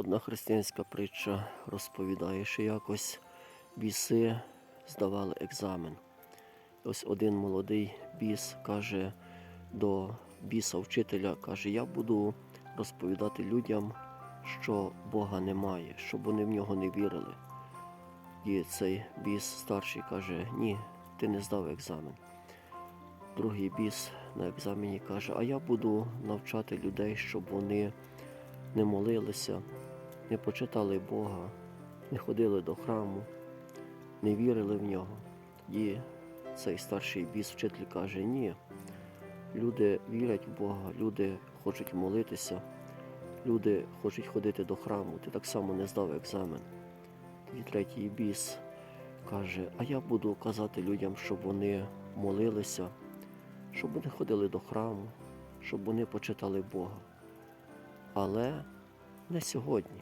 Одна християнська притча розповідає, що якось біси здавали екзамен. Ось один молодий біс каже до біса вчителя, каже, я буду розповідати людям, що Бога немає, щоб вони в нього не вірили. І цей біс старший каже, ні, ти не здав екзамен. Другий біс на екзамені каже, а я буду навчати людей, щоб вони не молилися, не почитали Бога, не ходили до храму, не вірили в нього. І цей старший біс вчитель каже, ні, люди вірять в Бога, люди хочуть молитися, люди хочуть ходити до храму, ти так само не здав екзамен. Тоді третій біс каже, а я буду казати людям, щоб вони молилися, щоб вони ходили до храму, щоб вони почитали Бога. Але не сьогодні,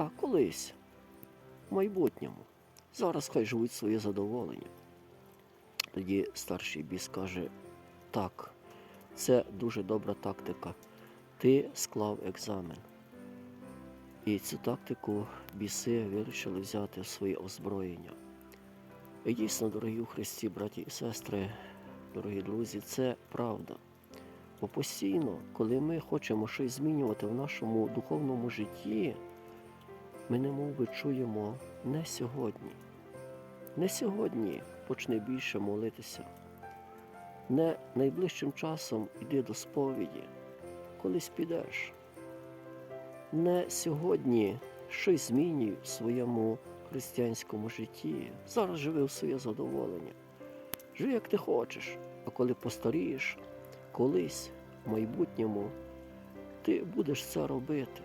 а колись, в майбутньому. Зараз хай живуть своє задоволення. Тоді старший біс каже: так, це дуже добра тактика. Ти склав екзамен. І цю тактику біси вирішили взяти в своє озброєння. І дійсно, дорогі у Христі, браті і сестри, дорогі друзі, це правда. Бо постійно, коли ми хочемо щось змінювати в нашому духовному житті, ми немов би чуємо не сьогодні. Не сьогодні почни більше молитися. Не найближчим часом йди до сповіді, колись підеш. Не сьогодні щось змінюй в своєму християнському житті. Зараз живи в своє задоволення. Живи, як ти хочеш, а коли постарієш, колись в майбутньому ти будеш це робити.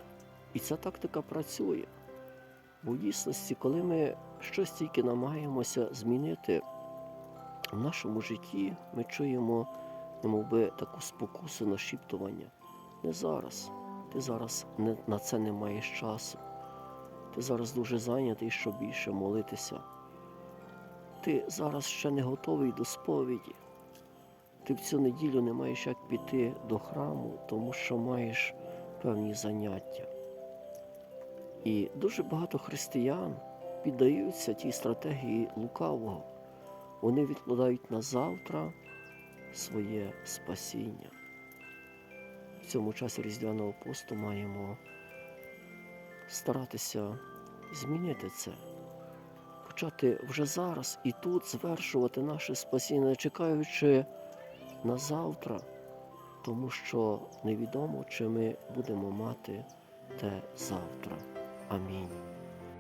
І ця тактика працює. Бо дійсності, коли ми щось тільки намагаємося змінити в нашому житті, ми чуємо, немов би, таку спокусу нашіптування. Не зараз. Ти зараз не, на це не маєш часу. Ти зараз дуже зайнятий, щоб більше молитися. Ти зараз ще не готовий до сповіді. Ти в цю неділю не маєш як піти до храму, тому що маєш певні заняття. І дуже багато християн піддаються тій стратегії лукавого. Вони відкладають на завтра своє спасіння. В цьому часі Різдвяного посту маємо старатися змінити це, почати вже зараз і тут звершувати наше спасіння, не чекаючи на завтра, тому що невідомо, чи ми будемо мати те завтра. Амінь.